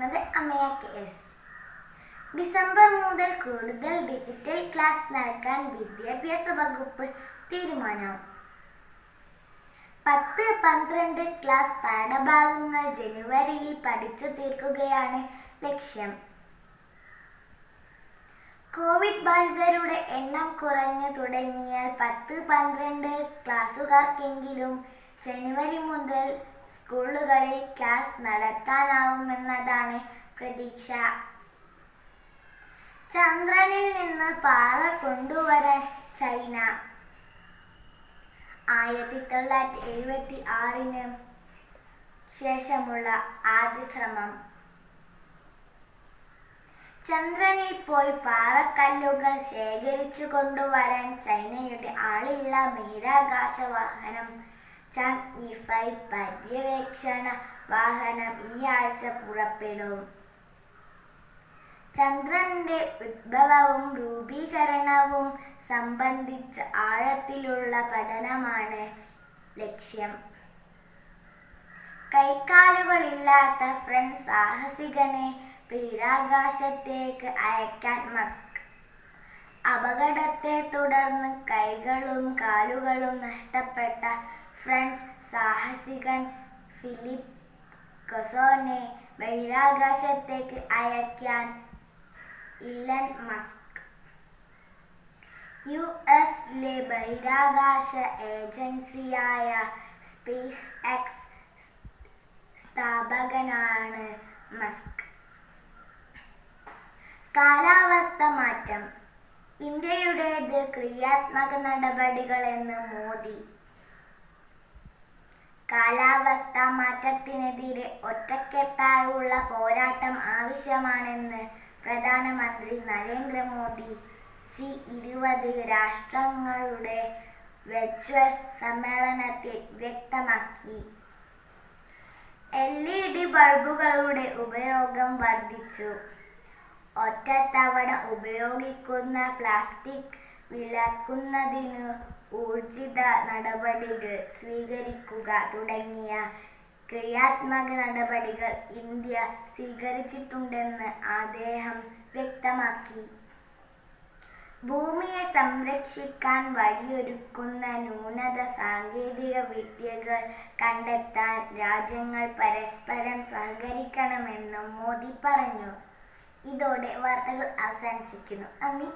നൽകുന്നത് Amaya S December മുതൽ കൂടുതൽ ഡിജിറ്റൽ ക്ലാസ് നൽകാൻ വിദ്യാഭ്യാസ വകുപ്പ് തീരുമാനം. പത്ത് പന്ത്രണ്ട് ക്ലാസ് പാഠഭാഗങ്ങൾ ജനുവരിയിൽ പഠിച്ചു തീർക്കുകയാണ് ലക്ഷ്യം. കോവിഡ് ബാധിതരുടെ എണ്ണം കുറഞ്ഞു തുടങ്ങിയാൽ പത്ത് പന്ത്രണ്ട് ക്ലാസ്സുകാർക്കെങ്കിലും ജനുവരി മുതൽ സ്കൂളുകളിൽ ക്ലാസ് നടത്താനാവുമെന്നതാണ് പ്രതീക്ഷ. ചന്ദ്രനിൽ നിന്ന് പാറ കൊണ്ടുവരാൻ ചൈന. ആയിരത്തി തൊള്ളായിരത്തി എഴുപത്തി ആറിന് ശേഷമുള്ള ആദ്യ ശ്രമം. ചന്ദ്രനിൽ പോയി പാറക്കല്ലുകൾ ശേഖരിച്ചു കൊണ്ടുവരാൻ ചൈനയുടെ ആളില്ല ബഹിരാകാശ വാഹനം ചാങ് ഇ ഫൈവ് പര്യവേക്ഷണ വാഹനം ഈ ആഴ്ച പുറപ്പെടും. ചന്ദ്രന്റെ ഉദ്ഭവവും രൂപീകരണവും സംബന്ധിച്ച ആഴത്തിലുള്ള പഠനമാണ് ലക്ഷ്യം. കൈക്കാലുകളില്ലാത്ത ഫ്രണ്ട് സാഹസികനെ ബഹിരാകാശത്തേക്ക് അയക്കാൻ മസ്ക്. അപകടത്തെ തുടർന്ന് കൈകളും കാലുകളും നഷ്ടപ്പെട്ട ഫ്രഞ്ച് സാഹസികൻ ഫിലിപ്പ് കൊസോനെ ബഹിരാകാശത്തേക്ക് അയക്കാൻ ഇലൻ മസ്ക്. യു എസിലെ ബഹിരാകാശ ഏജൻസിയായ സ്പേസ് എക്സ് സ്ഥാപകനാണ് മസ്ക്. കാലാവസ്ഥ മാറ്റം. ഇന്ത്യയുടേത് ക്രിയാത്മക നടപടികളെന്ന് മോദി കാലാവസ്ഥാ മാറ്റത്തിനെതിരെ ഒറ്റക്കെട്ടായുള്ള പോരാട്ടം ആവശ്യമാണെന്ന് പ്രധാനമന്ത്രി നരേന്ദ്രമോദി ജി ഇരുപത് രാഷ്ട്രങ്ങളുടെ വെർച്വൽ സമ്മേളനത്തിൽ വ്യക്തമാക്കി. എൽ ഇ ഡി ബൾബുകളുടെ ഉപയോഗം വർദ്ധിച്ചു. ഒറ്റത്തവണ ഉപയോഗിക്കുന്ന പ്ലാസ്റ്റിക് വിലക്കുന്നതിന് ഊർജിത നടപടികൾ സ്വീകരിക്കുക തുടങ്ങിയ ക്രിയാത്മക നടപടികൾ ഇന്ത്യ സ്വീകരിച്ചിട്ടുണ്ടെന്ന് അദ്ദേഹം വ്യക്തമാക്കി. ഭൂമിയെ സംരക്ഷിക്കാൻ വഴിയൊരുക്കുന്ന ന്യൂനത സാങ്കേതിക വിദ്യകൾ കണ്ടെത്താൻ രാജ്യങ്ങൾ പരസ്പരം സഹകരിക്കണമെന്നും മോദി പറഞ്ഞു. ഇതോടെ വാർത്തകൾ അവസാനിച്ചിരിക്കുന്നു നന്ദി.